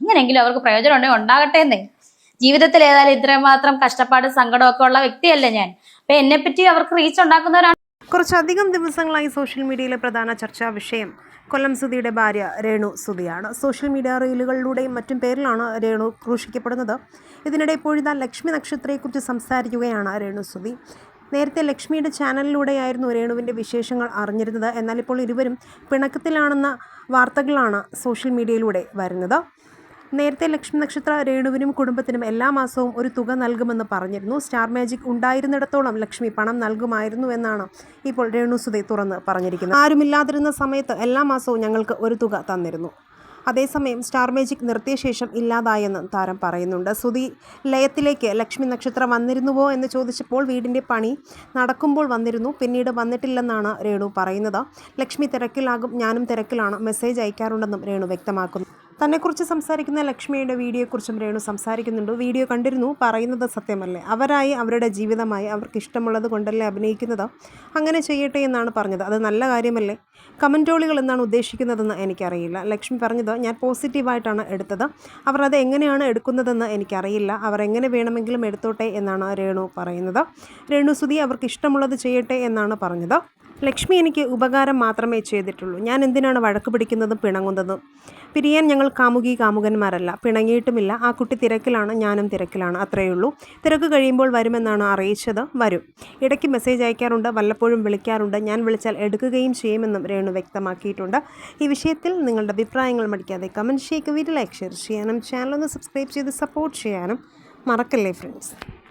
അങ്ങനെയെങ്കിലും അവർക്ക് പ്രയോജനം ഉണ്ടെങ്കിൽ ഉണ്ടാകട്ടെ എന്നേ. ജീവിതത്തിൽ ഏതായാലും ഇത്രയും മാത്രം കഷ്ടപ്പാട് സങ്കടമൊക്കെ ഉള്ള വ്യക്തിയല്ലേ ഞാൻ. അപ്പൊ എന്നെ പറ്റി അവർക്ക് റീച്ച് ഉണ്ടാക്കുന്നവരാണ്. കുറച്ചധികം ദിവസങ്ങളായി സോഷ്യൽ മീഡിയയിലെ പ്രധാന ചർച്ചാ വിഷയം കൊല്ലം സുധിയുടെ ഭാര്യ രേണു സുധിയാണ്. സോഷ്യൽ മീഡിയ റീലുകളിലൂടെയും മറ്റും പേരിലാണ് രേണു ക്രൂശിക്കപ്പെടുന്നത്. ഇതിനിടെ ഇപ്പോഴിതാ ലക്ഷ്മി നക്ഷത്രയെക്കുറിച്ച് സംസാരിക്കുകയാണ് രേണു സുധി. നേരത്തെ ലക്ഷ്മിയുടെ ചാനലിലൂടെയായിരുന്നു രേണുവിന്റെ വിശേഷങ്ങൾ അറിഞ്ഞിരുന്നത്. എന്നാൽ ഇപ്പോൾ ഇരുവരും പിണക്കത്തിലാണെന്ന വാർത്തകളാണ് സോഷ്യൽ മീഡിയയിലൂടെ വരുന്നത്. നേരത്തെ ലക്ഷ്മി നക്ഷത്ര രേണുവിനും കുടുംബത്തിനും എല്ലാ മാസവും ഒരു തുക നൽകുമെന്ന് പറഞ്ഞിരുന്നു. സ്റ്റാർ മാജിക് ഉണ്ടായിരുന്നിടത്തോളം ലക്ഷ്മി പണം നൽകുമായിരുന്നു എന്നാണ് ഇപ്പോൾ രേണു സുധി തുറന്ന് പറഞ്ഞിരിക്കുന്നത്. ആരുമില്ലാതിരുന്ന സമയത്ത് എല്ലാ മാസവും ഞങ്ങൾക്ക് ഒരു തുക തന്നിരുന്നു. അതേസമയം സ്റ്റാർ മാജിക് നിർത്തിയ ശേഷം ഇല്ലാതായെന്ന് താരം പറയുന്നുണ്ട്. സുധി ലയത്തിലേക്ക് ലക്ഷ്മി നക്ഷത്രം വന്നിരുന്നുവോ എന്ന് ചോദിച്ചപ്പോൾ വീടിന്റെ പണി നടക്കുമ്പോൾ വന്നിരുന്നു. പിന്നീട് വന്നിട്ടില്ലെന്നാണ് രേണു പറയുന്നത്. ലക്ഷ്മി തിരക്കിലാകും ഞാനും തിരക്കിലാണ് മെസ്സേജ് അയക്കാറുണ്ടെന്നും രേണു വ്യക്തമാക്കുന്നു. തന്നെക്കുറിച്ച് സംസാരിക്കുന്ന ലക്ഷ്മിയുടെ വീഡിയോയെക്കുറിച്ചും രേണു സംസാരിക്കുന്നുണ്ട്. വീഡിയോ കണ്ടിരുന്നു പറയുന്നത് സത്യമല്ലേ? അവരായി അവരുടെ ജീവിതമായി അവർക്ക് ഇഷ്ടമുള്ളത് കൊണ്ടല്ലേ അഭിനയിക്കുന്നത്? അങ്ങനെ ചെയ്യട്ടെ എന്നാണ് പറഞ്ഞത്. അത് നല്ല കാര്യമല്ലേ? കമന്റോളികൾ എന്നാണ് ഉദ്ദേശിക്കുന്നതെന്ന് എനിക്കറിയില്ല. ലക്ഷ്മി പറഞ്ഞത് ഞാൻ പോസിറ്റീവായിട്ടാണ് എടുത്തത്. അവർ അത് എങ്ങനെയാണ് എടുക്കുന്നതെന്ന് എനിക്കറിയില്ല. അവർ എങ്ങനെ വേണമെങ്കിലും എടുത്തോട്ടെ എന്നാണ് രേണു പറയുന്നത്. രേണു സുധി അവർക്ക് ഇഷ്ടമുള്ളത് ചെയ്യട്ടെ എന്നാണ് പറഞ്ഞത്. ലക്ഷ്മി എനിക്ക് ഉപകാരം മാത്രമേ ചെയ്തിട്ടുള്ളൂ. ഞാൻ എന്തിനാണ് വഴക്ക് പിടിക്കുന്നതും പിണങ്ങുന്നതും? പിരിയാൻ ഞങ്ങൾ കാമുകി കാമുകന്മാരല്ല. പിണങ്ങിയിട്ടുമില്ല. ആ കുട്ടി തിരക്കിലാണ് ഞാനും തിരക്കിലാണ്. അത്രയേ ഉള്ളൂ തിരക്ക് കഴിയുമ്പോൾ വരുമെന്നാണ് അറിയിച്ചത്. വരും. ഇടയ്ക്ക് മെസ്സേജ് അയക്കാറുണ്ട്. വല്ലപ്പോഴും വിളിക്കാറുണ്ട്. ഞാൻ വിളിച്ചാൽ എടുക്കുകയും ചെയ്യുമെന്നും രേണു വ്യക്തമാക്കിയിട്ടുണ്ട്. ഈ വിഷയത്തിൽ നിങ്ങളുടെ അഭിപ്രായങ്ങൾ മടിക്കാതെ കമന്റ് ചെയ്യുക. വീട്ടിൽ ലൈക്ക് ഷെയർ ചെയ്യാനും ചാനൽ ഒന്ന് സബ്സ്ക്രൈബ് ചെയ്ത് സപ്പോർട്ട് ചെയ്യാനും മറക്കല്ലേ ഫ്രണ്ട്സ്